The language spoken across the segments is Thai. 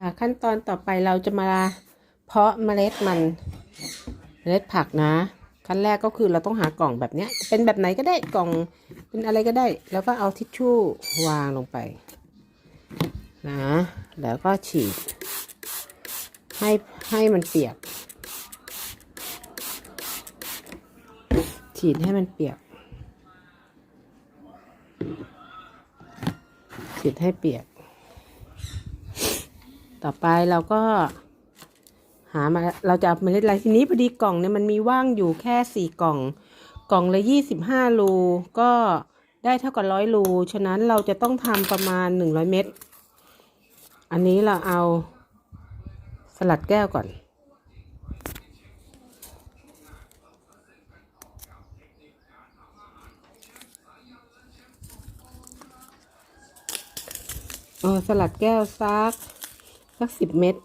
อะขั้นตอนต่อไปเราจะมาเพาะเมล็ดมันเมล็ดผักนะขั้นแรกก็คือเราต้องหากล่องแบบเนี้ยเป็นแบบไหนก็ได้กล่องเป็นอะไรก็ได้ แล้วก็เอาทิชชู่วางลงไปนะแล้วก็ฉีด ให้ให้มันเปียก ฉีดให้มันเปียก ฉีดให้เปียก ต่อไปเราก็ หามาเราจะเอาเมล็ดอะไรทีนี้พอดีกล่องเนี่ยมันมีว่างอยู่แค่สี่กล่อง กล่องละยี่สิบห้ารูก็ได้เท่ากับร้อยรูฉะนั้นเราจะต้องทำประมาณหนึ่งร้อยเม็ดอันนี้เราเอาสลัดแก้วก่อน เออสลัดแก้วซัก สักสิบเม็ด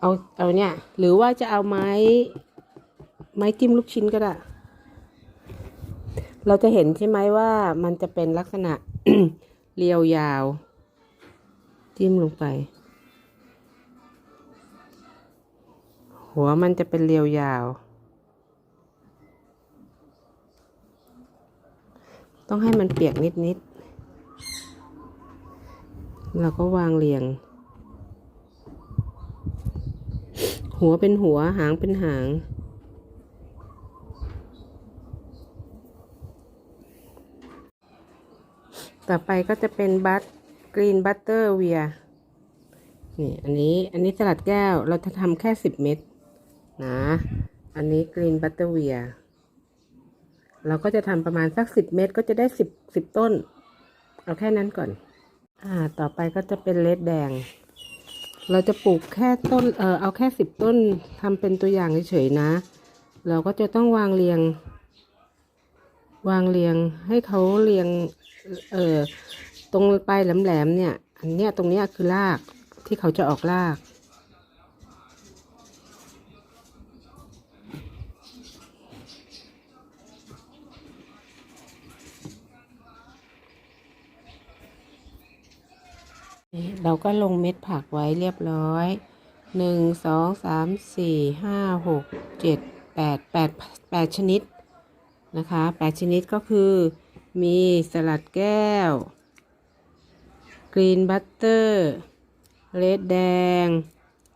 เอาเอาเนี่ย หรือว่าจะเอาไม้ ไม้จิ้มลูกชิ้นก็ได้ เราจะเห็นใช่ไหมว่ามันจะเป็นลักษณะเรียวยาว จิ้มลงไป หัวมันจะเป็นเรียวยาว ต้องให้มันเปียกนิดๆเราก็วางเรียง หัวเป็นหัวหางเป็นหาง ต่อไปก็จะเป็นบัตกรีนบัตเตอร์เวียนี่อันนี้อันนี้สลัดแก้วเราจะทำแค่สิบเม็ดนะ อันนี้กรีนบัตเตอร์เวีย เราก็จะทำประมาณสักสิบเม็ดก็จะได้สิบสิบต้น เอาแค่นั้นก่อน อ่า ต่อไปก็จะเป็นเลดแดง เราจะปลูกแค่ต้น เออเอาแค่สิบต้นทำเป็นตัวอย่างเฉยๆนะ เราก็จะต้องวางเรียง วางเรียงให้เขาเรียง เออตรงปลายแหลมๆเนี่ย อันเนี้ยตรงเนี้ยคือรากที่เขาจะออกราก เราก็ลงเม็ดผักไว้เรียบร้อยหนึ่งสองสามสี่ห้าหกเจ็ดแปดแปดแปดชนิดนะคะแปดชนิดก็คือ มีสลัดแก้ว กรีนบัตเตอร์เลดแดง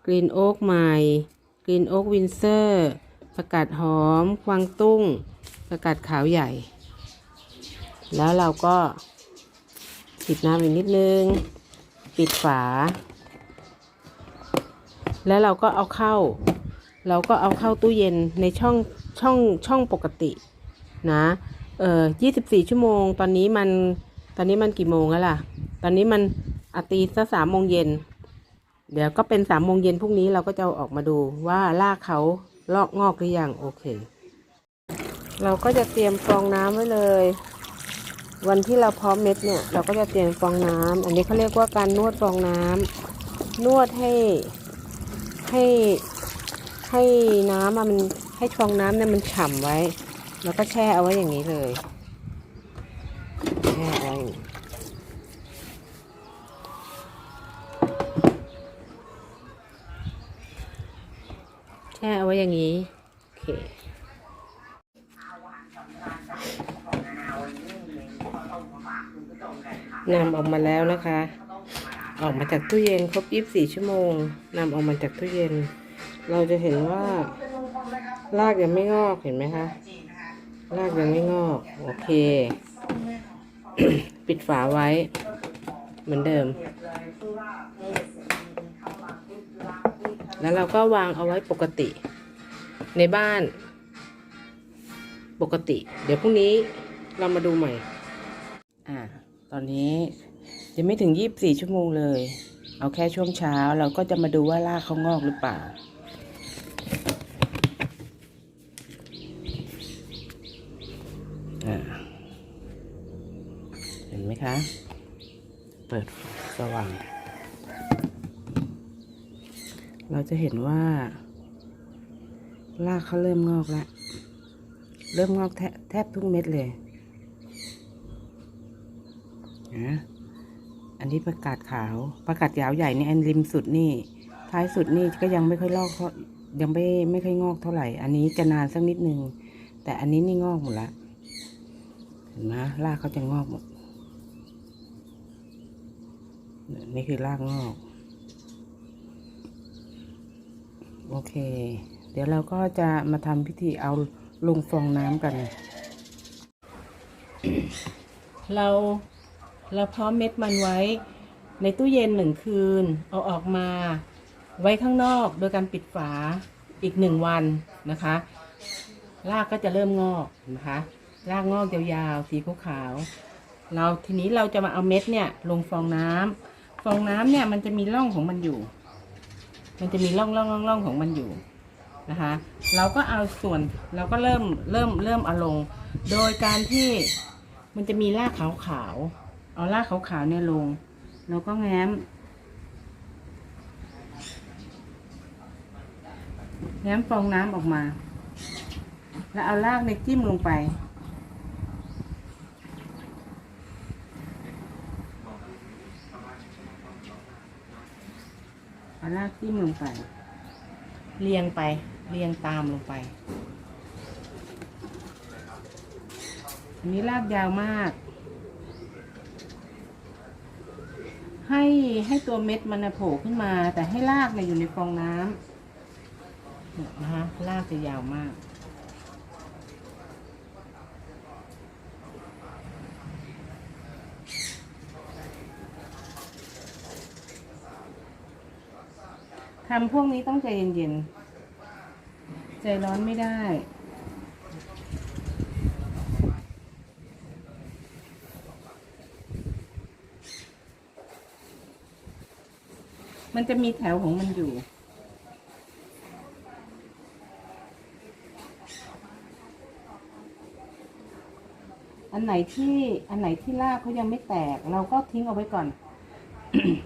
กรีนโอ๊กใหม่ กรีนโอ๊กวินเซอร์ประกาศหอม ควางตุ้งประกาศขาวใหญ่ แล้วเราก็ปิดน้ำอีกนิดนึง ปิดฝา แล้วเราก็เอาเข้า เราก็เอาเข้าตู้เย็นในช่องช่องช่องปกตินะเออยี่สิบสี่ชั่วโมง ตอนนี้มัน ตอนนี้มันกี่โมงแล้วล่ะ ตอนนี้มันอาตีสักสามโมงเย็น เดี๋ยวก็เป็นสามโมงเย็นพรุ่งนี้เราก็จะออกมาดูว่ารากเขาลอกงอกหรือยัง โอเค เราก็จะเตรียมฟองน้ำไว้เลย วันที่เราเพาะเม็ดเนี่ย เราก็จะเตรียมฟองน้ำอันนี้เขาเรียกว่าการนวดฟองน้ำนวดให้ให้ให้น้ำมันให้ฟองน้ำเนี่ยมันฉ่ำไว้ แล้วก็แช่เอาไว้อย่างนี้เลยแช่เอาไว้แช่เอาไว้อย่างนี้โอเค นำออกมาแล้วนะคะ ออกมาจากตู้เย็นครบ 24 ชั่วโมงนำออกมาจากตู้เย็น เราจะเห็นว่ารากยังไม่งอกเห็นไหมคะรากยังไม่งอก โอเค ปิดฝาไว้ เหมือนเดิม แล้วเราก็วางเอาไว้ปกติ ในบ้าน ปกติ เดี๋ยวพรุ่งนี้เรามาดูใหม่ อ่า ตอนนี้ยังไม่ถึงยี่บสี่ชั่วโมงเลย เอาแค่ช่วงเช้าเราก็จะมาดูว่ารากเขางอกหรือเปล่า เห็นไหมคะ เปิดสว่าง เราจะเห็นว่า รากเขาเริ่มงอกแล้ว เริ่มงอกแทแทบทุกเม็ดเลย นะอันนี้ประกาศขาวประกาศยาวใหญ่นี่อันริมสุดนี่ ท้ายสุดนี่ก็ยังไม่ค่อยลอกเพราะยังไม่ไม่ค่อยงอกเท่าไหร่ อันนี้จะนานสักนิดนึงแต่อันนี้นี่งอกหมดละเห็นไหมรากเขาจะงอกหมดนี่คือรากงอก โอเค เดี๋ยวเราก็จะมาทำพิธีเอาลงฟองน้ำกัน เรา เราพร้อมเม็ดมันไว้ในตู้เย็นหนึ่งคืน เอาออกมาไว้ข้างนอกโดยการปิดฝาอีกหนึ่งวันนะคะรากก็จะเริ่มงอกนะคะรากงอกยาวๆสีขาวๆเราทีนี้เราจะมาเอาเม็ดเนี่ย ลงฟองน้ำฟองน้ำเนี่ยมันจะมีร่องของมันอยู่ มันจะมีร่องร่องร่องร่องของมันอยู่นะคะ เราก็เอาส่วนเราก็เริ่มเริ่มเริ่มเอาลง โดยการที่มันจะมีรากขาวๆ เอารากขาวๆเนี่ยลงเราก็แง้ม แง้มฟองน้ำออกมา แล้วเอารากในจิ้มลงไป เอารากจิ้มลงไป เรียงไป เรียงตามลงไป อันนี้รากยาวมาก ให้ให้ตัวเม็ดมันนะโผล่ขึ้นมา แต่ให้รากเนี่ยอยู่ในฟองน้ำเนี่ยนะคะรากจะยาวมาก ทำพวกนี้ต้องใจเย็นๆ ใจร้อนไม่ได้ มันจะมีแถวของมันอยู่ อันไหนที่อันไหนที่รากเขายังไม่แตก เราก็ทิ้งเอาไว้ก่อน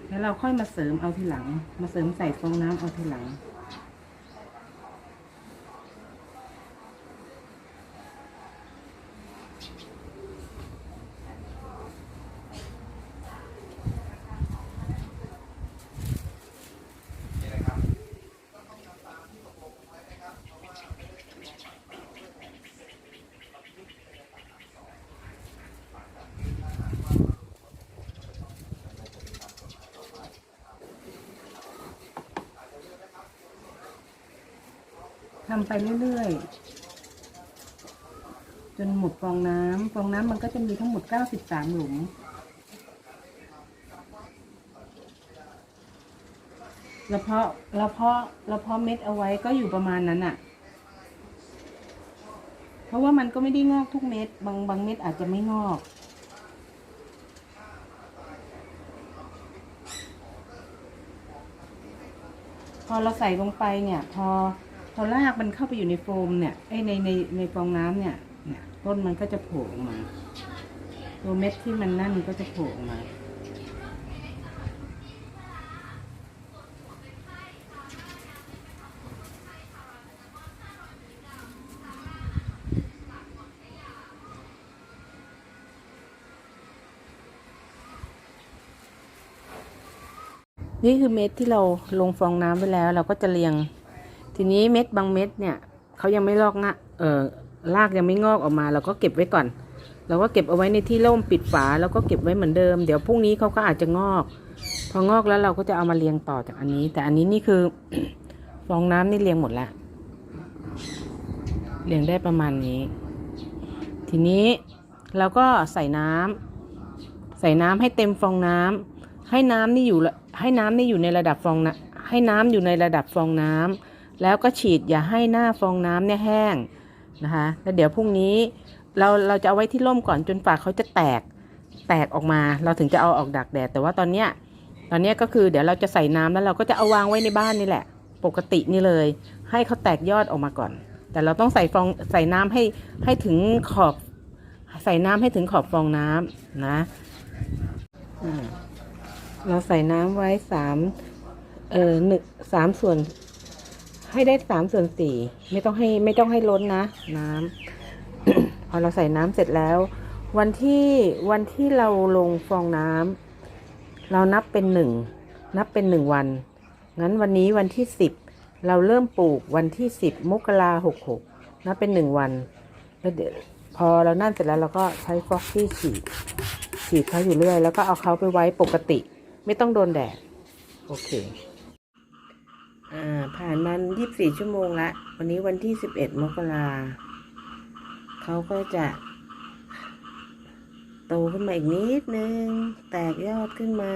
แล้วเราค่อยมาเสริมเอาทีหลัง มาเสริมใส่ฟองน้ำเอาทีหลังำไปเรื่อยๆ จนหมดฟองน้ำฟองน้ำมันก็จะมีทั้งหมด 93 หลุมแล้วเพาะแล้วเพาะแล้วเพาะเม็ดเอาไว้ก็อยู่ประมาณนั้นอะเพราะว่ามันก็ไม่ได้งอกทุกเม็ด บางบางเม็ดอาจจะไม่งอกพอเราใส่ลงไปเนี่ย พอ พอรากมันเข้าไปอยู่ในโฟมเนี่ยไอในในในฟองน้ำเนี่ยเนี่ยต้นมันก็จะโผล่ออกมา ตัวเม็ดที่มันนั่นก็จะโผล่ออกมานี่คือเม็ดที่เราลงฟองน้ำไว้แล้ว เราก็จะเรียง ทีนี้เม็ดบางเม็ดเนี่ยเขายังไม่ลอกงะเออรากยังไม่งอกออกมา เราก็เก็บไว้ก่อน เราก็เก็บเอาไว้ในที่ร่มปิดฝาแล้วก็เก็บไว้เหมือนเดิม เดี๋ยวพรุ่งนี้เขาก็อาจจะงอก พองอกแล้วเราก็จะเอามาเรียงต่อจากอันนี้ แต่อันนี้นี่คือฟองน้ำนี่เรียงหมดละเรียงได้ประมาณนี้ ทีนี้เราก็ใส่น้ำใส่น้ำให้เต็มฟองน้ำให้น้ำนี่อยู่ละให้น้ำนี่อยู่ในระดับฟองนะให้น้ำอยู่ในระดับฟองน้ำ แล้วก็ฉีดอย่าให้หน้าฟองน้ำเนี่ยแห้งนะคะแล้วเดี๋ยวพรุ่งนี้เราเราจะเอาไว้ที่ร่มก่อนจนฝาเขาจะแตกแตกออกมา เราถึงจะเอาออกดักแดดแต่ว่าตอนเนี้ยตอนเนี้ยก็คือเดี๋ยวเราจะใส่น้ำแล้วเราก็จะเอาวางไว้ในบ้านนี่แหละ ปกตินี่เลย ให้เขาแตกยอดออกมาก่อน แต่เราต้องใส่ฟองใส่น้ำให้ให้ถึงขอบ ใส่น้ำให้ถึงขอบฟองน้ำนะเราใส่น้ำไว้สามเอ่อหนึ่งสามส่วน ให้ได้สามส่วนสี่ไม่ต้องให้ไม่ต้องให้ล้นนะ น้ำ พอเราใส่น้ำเสร็จแล้ว วันที่วันที่เราลงฟองน้ำเรานับเป็นหนึ่งนับเป็นหนึ่งวัน งั้นวันนี้วันที่สิบเราเริ่มปลูกวันที่สิบมกราหกหกนับเป็นหนึ่งวันแล้วเดี๋ยวพอเรานั่นเสร็จแล้วเราก็ใช้ฟอกซี่ฉีดฉีดเขาอยู่เรื่อย แล้วก็เอาเขาไปไว้ปกติ ไม่ต้องโดนแดดโอเค อ่า ผ่านมันยี่บสี่ชั่วโมงละ วันนี้วันที่สิบเอ็ดมกราเขาก็จะ โตขึ้นมาอีกนิดนึง แตกยอดขึ้นมา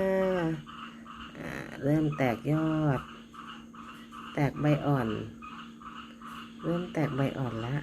อ่า เริ่มแตกยอด แตกใบอ่อน เริ่มแตกใบอ่อนแล้ว